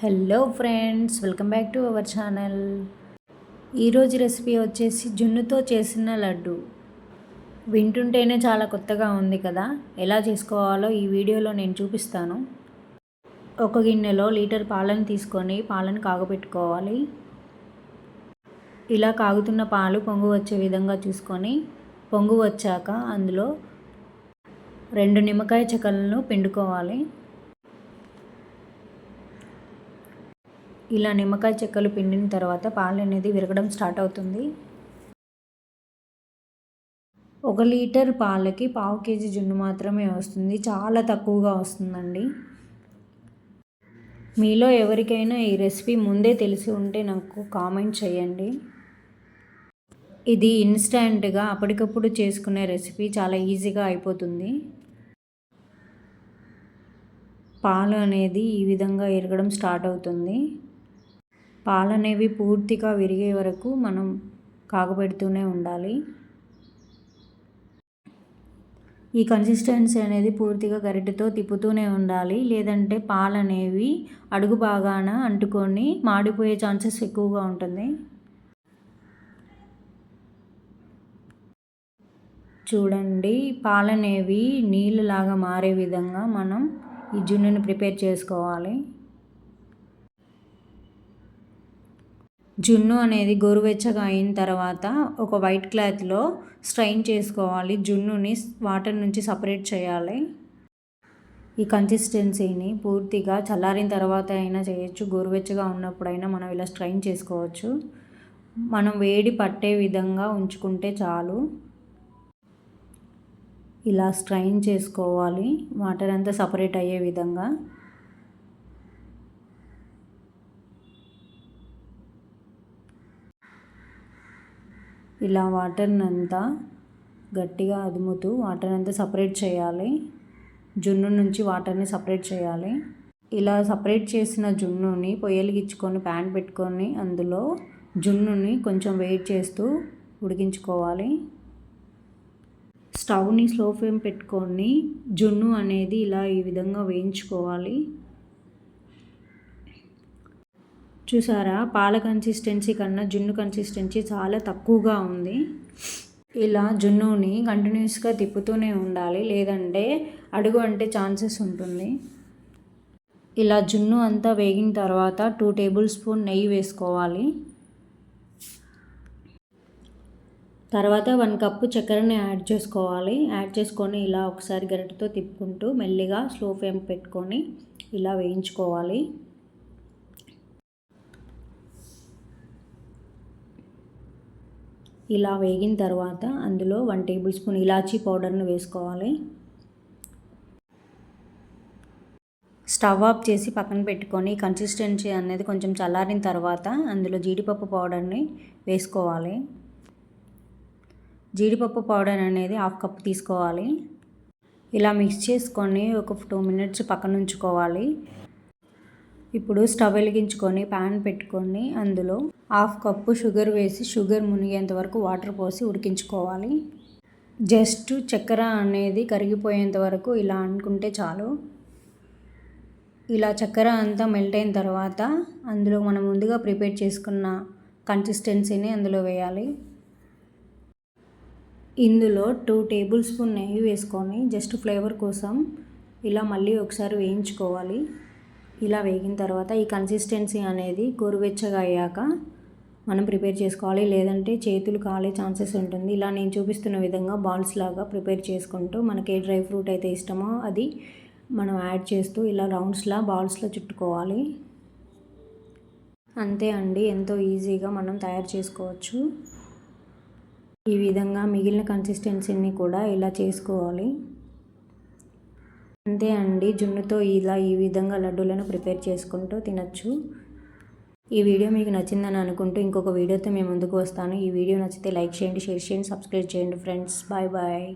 Hello friends welcome back to our channel. ఈరోజు recipe వచ్చేసి జున్నుతో చేసిన లడ్డు. వింటుంటేనే చాలా కొత్తగా ఉంది కదా ఎలా చేసుకోవాలో ఈ వీడియోలో నేను చూపిస్తాను. ఒక గిన్నెలో లీటర్ పాలను తీసుకొని పాలను కాగబెట్టుకోవాలి. ఇలా కాగుతున్న పాలు పొంగు వచ్చే విధంగా చూసుకొని పొంగు వచ్చాక అందులో రెండు నిమ్మకాయ చెక్కలను పిండుకోవాలి. ఇలా నిమ్మకాయ చెక్కలు పిండిన తర్వాత పాలు అనేది విరగడం స్టార్ట్ అవుతుంది. ఒక లీటర్ పాలకి పావు కేజీ జున్ను మాత్రమే వస్తుంది. చాలా తక్కువగా వస్తుందండి. మీలో ఎవరికైనా ఈ రెసిపీ ముందే తెలిసి ఉంటే నాకు కామెంట్ చేయండి. ఇది ఇన్స్టంట్గా అప్పటికప్పుడు చేసుకునే రెసిపీ. చాలా ఈజీగా అయిపోతుంది. పాలు అనేది ఈ విధంగా ఎరగడం స్టార్ట్ అవుతుంది. పాలు అనేవి పూర్తిగా విరిగే వరకు మనం కాగబెడుతూనే ఉండాలి. ఈ కన్సిస్టెన్సీ అనేది పూర్తిగా గరిటెతో తిప్పుతూనే ఉండాలి. లేదంటే పాలు అనేవి అడుగు బాగాన అంటుకొని మాడిపోయే ఛాన్సెస్ ఎక్కువగా ఉంటుంది. చూడండి పాలు అనేవి నీళ్ళలాగా మారే విధంగా మనం ఈ జున్నుని ప్రిపేర్ చేసుకోవాలి. జున్ను అనేది గోరువెచ్చగా అయిన తర్వాత ఒక వైట్ క్లాత్లో స్ట్రైన్ చేసుకోవాలి. జున్నుని వాటర్ నుంచి సపరేట్ చేయాలి. ఈ కన్సిస్టెన్సీని పూర్తిగా చల్లారిన తర్వాత అయినా చేయొచ్చు. గోరువెచ్చగా ఉన్నప్పుడైనా మనం ఇలా స్ట్రైన్ చేసుకోవచ్చు. మనం వేడి పట్టే విధంగా ఉంచుకుంటే చాలు. ఇలా స్ట్రైన్ చేసుకోవాలి. వాటర్ అంతా సపరేట్ అయ్యే విధంగా. ఇలా వాటర్ని అంతా గట్టిగా అదుముతూ వాటర్ అంతా సపరేట్ చేయాలి. జున్ను నుంచి వాటర్ని సపరేట్ చేయాలి. ఇలా సపరేట్ చేసిన జున్నుని పొయ్యలిగించుకొని ప్యాన్ పెట్టుకొని అందులో జున్నుని కొంచెం వెయిట్ చేస్తూ ఉడికించుకోవాలి. స్టవ్ని స్లో ఫ్లేమ్ పెట్టుకొని జున్ను అనేది ఇలా ఈ విధంగా వేయించుకోవాలి. చూసారా? పాల కన్సిస్టెన్సీ కన్నా జున్ను కన్సిస్టెన్సీ చాలా తక్కువగా ఉంది. ఇలా జున్నుని కంటిన్యూస్గా తిప్పుతూనే ఉండాలి. లేదంటే అడుగు అంటే ఛాన్సెస్ ఉంటుంది. ఇలా జున్ను అంతా వేగిన తర్వాత టూ టేబుల్ స్పూన్ నెయ్యి వేసుకోవాలి. తర్వాత వన్ కప్పు చక్కెరని యాడ్ చేసుకోవాలి. యాడ్ చేసుకొని ఇలా ఒకసారి గరిటతో తిప్పుకుంటూ మెల్లిగా స్లో ఫ్లేమ్ పెట్టుకొని ఇలా వేయించుకోవాలి. ఇలా వేగిన తర్వాత అందులో వన్ టేబుల్ స్పూన్ ఇలాచీ పౌడర్ను వేసుకోవాలి. స్టవ్ ఆఫ్ చేసి పక్కన పెట్టుకొని కన్సిస్టెన్సీ అనేది కొంచెం చల్లారిన తర్వాత అందులో జీడిపప్పు పౌడర్ని వేసుకోవాలి. జీడిపప్పు పౌడర్ అనేది హాఫ్ కప్ తీసుకోవాలి. ఇలా మిక్స్ చేసుకొని ఒక టూ మినిట్స్ పక్కన ఉంచుకోవాలి. ఇప్పుడు స్టవ్ వెలిగించుకొని ప్యాన్ పెట్టుకొని అందులో హాఫ్ కప్పు షుగర్ వేసి షుగర్ మునిగేంత వరకు వాటర్ పోసి ఉడికించుకోవాలి. జస్ట్ చక్కెర అనేది కరిగిపోయేంత వరకు ఇలా అనుకుంటే చాలు. ఇలా చక్కెర అంతా మెల్ట్ అయిన తర్వాత అందులో మనం ముందుగా ప్రిపేర్ చేసుకున్న కన్సిస్టెన్సీని అందులో వేయాలి. ఇందులో టూ టేబుల్ స్పూన్ నెయ్యి వేసుకొని జస్ట్ ఫ్లేవర్ కోసం ఇలా మళ్ళీ ఒకసారి వేయించుకోవాలి. ఇలా వేగిన తర్వాత ఈ కన్సిస్టెన్సీ అనేది గోరువెచ్చగా అయ్యాక మనం ప్రిపేర్ చేసుకోవాలి. లేదంటే చేతులు కాలే ఛాన్సెస్ ఉంటుంది. ఇలా నేను చూపిస్తున్న విధంగా బాల్స్ లాగా ప్రిపేర్ చేసుకుంటూ మనకి ఏ డ్రై ఫ్రూట్ అయితే ఇష్టమో అది మనం యాడ్ చేస్తూ ఇలా రౌండ్స్లా బాల్స్లో చుట్టుకోవాలి. అంతే అండి. ఎంతో ఈజీగా మనం తయారు చేసుకోవచ్చు. ఈ విధంగా మిగిలిన కన్సిస్టెన్సీని కూడా ఇలా చేసుకోవాలి. అంతే అండి. జున్నుతో ఇలా ఈ విధంగా లడ్డూలను ప్రిపేర్ చేసుకుంటూ తినచ్చు. ఈ వీడియో మీకు నచ్చిందని అనుకుంటూ ఇంకొక వీడియోతో మేము ముందుకు వస్తాను. ఈ వీడియో నచ్చితే లైక్ చేయండి షేర్ చేయండి సబ్స్క్రైబ్ చేయండి ఫ్రెండ్స్. Bye bye.